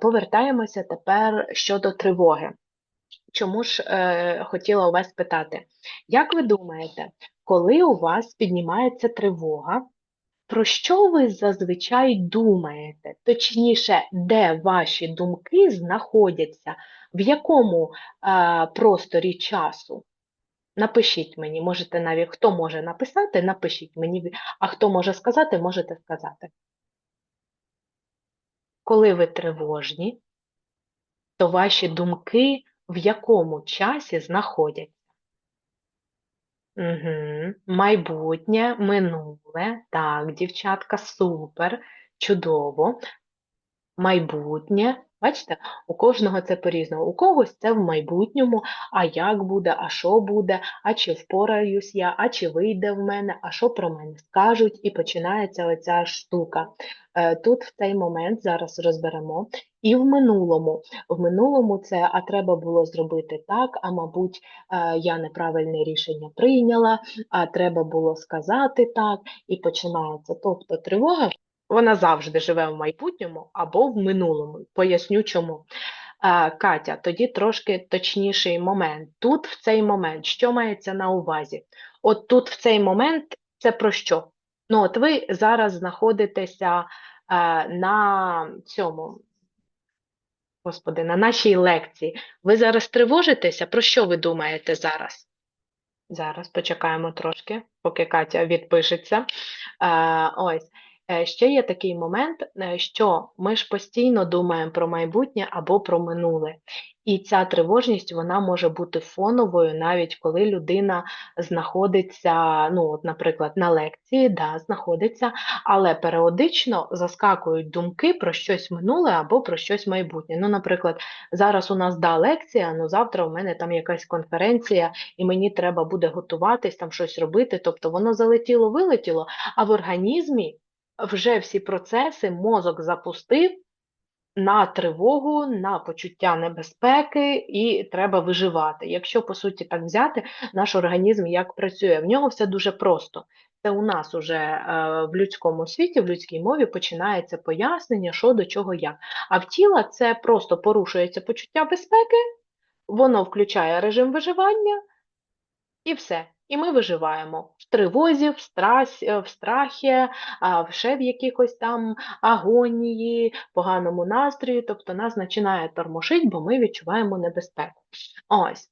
Повертаємося тепер щодо тривоги. Чому ж е, хотіла у вас питати? Як ви думаєте, коли у вас піднімається тривога, про що ви зазвичай думаєте? Точніше, де ваші думки знаходяться, в якому е, просторі часу? Напишіть мені, можете навіть хто може написати, напишіть мені, а хто може сказати, можете сказати. Коли ви тривожні, то ваші думки в якому часі знаходяться? Угу. Майбутнє, минуле. Так, дівчатка, супер, чудово. Майбутнє. Бачите, у кожного це по-різному. У когось це в майбутньому, а як буде, а що буде, а чи впораюсь я, а чи вийде в мене, а що про мене скажуть, і починається оця штука. Е, тут в цей момент зараз розберемо. І в минулому. В минулому це, а треба було зробити так, а мабуть, е, я неправильне рішення прийняла, а треба було сказати так, і починається. Тобто тривога. Вона завжди живе в майбутньому або в минулому. Поясню чому. Катя, тоді трошки точніший момент. Тут в цей момент, що мається на увазі? От тут в цей момент це про що? Ну, от ви зараз знаходитеся а, на цьому, господи, на нашій лекції. Ви зараз тривожитеся? Про що ви думаєте зараз? Зараз почекаємо трошки, поки Катя відпишеться. А, ось. Е, ще є такий момент, е, що ми ж постійно думаємо про майбутнє або про минуле. І ця тривожність вона може бути фоновою, навіть коли людина знаходиться, ну, от, наприклад, на лекції, да, знаходиться, але періодично заскакують думки про щось минуле або про щось майбутнє. Ну, наприклад, зараз у нас да, лекція, ну завтра у мене там якась конференція, і мені треба буде готуватись, там щось робити. Тобто воно залетіло, вилетіло, а в організмі вже всі процеси мозок запустив на тривогу, на почуття небезпеки, і треба виживати. Якщо, по суті, так взяти, наш організм як працює, в нього все дуже просто. Це у нас уже е, в людському світі, в людській мові починається пояснення, що до чого як. А в тіла це просто порушується почуття безпеки, воно включає режим виживання і все. І ми виживаємо в тривозі, в страсі, е, в страхі, ще в якихось там агонії, поганому настрої, тобто нас починає тормошить, бо ми відчуваємо небезпеку. Ось.